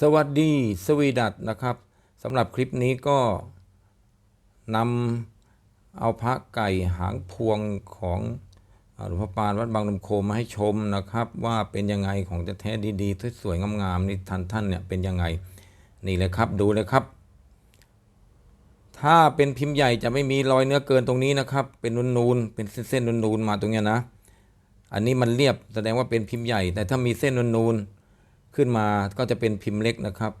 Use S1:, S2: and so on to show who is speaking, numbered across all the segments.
S1: สวัสดีสวีดัตนะครับสำหรับคลิปนี้ก็นำเอาพระไก่หางพวงของหลวงพ่อปานวัดบางลำโคมาให้ชมนะครับ ว่าเป็นยังไงของจะแท้ดีๆสวยๆงามๆนี่ท่านท่านเนี่ยเป็นยังไงนี่เลยครับดูเลยครับ ถ้าเป็นพิมพ์ใหญ่จะไม่มีรอยเนื้อเกินตรงนี้นะครับ เป็นนูนๆเป็นเส้นๆนูนๆมาตรงเนี้ยนะ อันนี้มันเรียบแสดงว่าเป็นพิมพ์ใหญ่ แต่ถ้ามีเส้นนูนๆ ขึ้นมาก็จะเป็นพิมพ์เล็กนะครับ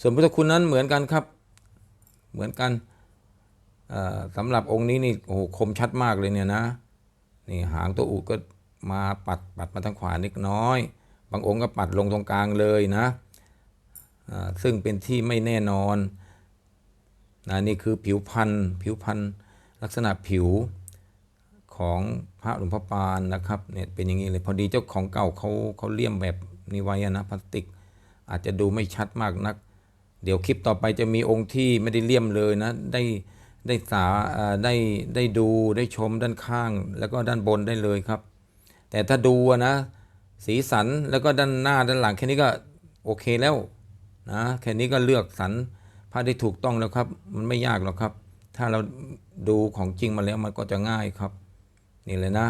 S1: ส่วนพุทธคุณนั้นเหมือนกันครับ เหมือนกันสำหรับองค์นี้นี่โอ้โหคมชัดมากเลยเนี่ยนะนี่หางตัวอุก็มาปัดปัดมาทางขวาเล็กน้อย บางองค์ก็ปัดลงตรงกลางเลยนะซึ่งเป็นที่ไม่แน่นอนนะนี่คือผิวพันธุ์ผิวพันธุ์ลักษณะผิวของพระหลวงพ่อปานนะครับเนี่ยเป็นอย่างนี้เลยพอดีเจ้าของเก่าเขาเขาเลี่ยมแบบ นี้ไว้อะนะพลาสติก อาจจะดูไม่ชัดมากนัก เดี๋ยวคลิปต่อไปจะมีองค์ที่ไม่ได้เลี่ยมเลยนะ ได้ได้สาได้ได้ดูได้ชมด้านข้าง แล้วก็ด้านบนได้เลยครับ แต่ถ้าดูนะ สีสันแล้วก็ด้านหน้าด้านหลังแค่นี้ก็โอเคแล้วนะแค่นี้ก็เลือกสรรพระได้ถูกต้องแล้วครับ มันไม่ยากหรอกครับ ถ้าเราดูของจริงมาแล้วมันก็จะง่ายครับ นี่เลยนะ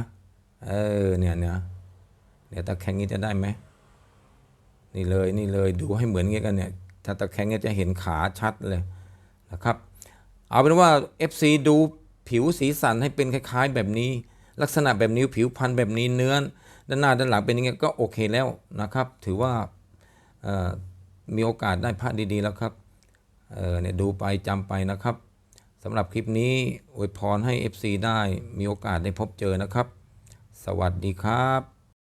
S1: เออเนี่ยเนี่ยเดี๋ยวตะแคงนี้จะได้ไหม นี่เลยนี่เลยดูให้เหมือนเงี้ยกันเนี่ยถ้าตะแคงเนี่ยจะเห็นขาชัดเลยนะครับ เอาเป็นว่า FC ดูผิวสีสันให้เป็นคล้ายๆ แบบนี้ ลักษณะแบบนี้ผิวพันธุ์แบบนี้เนื้อด้านหน้าด้านหลังเป็นย่างเงี้ยก็โอเคแล้วนะครับ ถือว่ามีโอกาสได้พระดีๆแล้วครับเเนี่ยดูไปจำไปนะครับสำหรับคลิปนี้อวยพรให้ FC ได้มีโอกาสได้พบเจอนะครับ สวัสดีครับ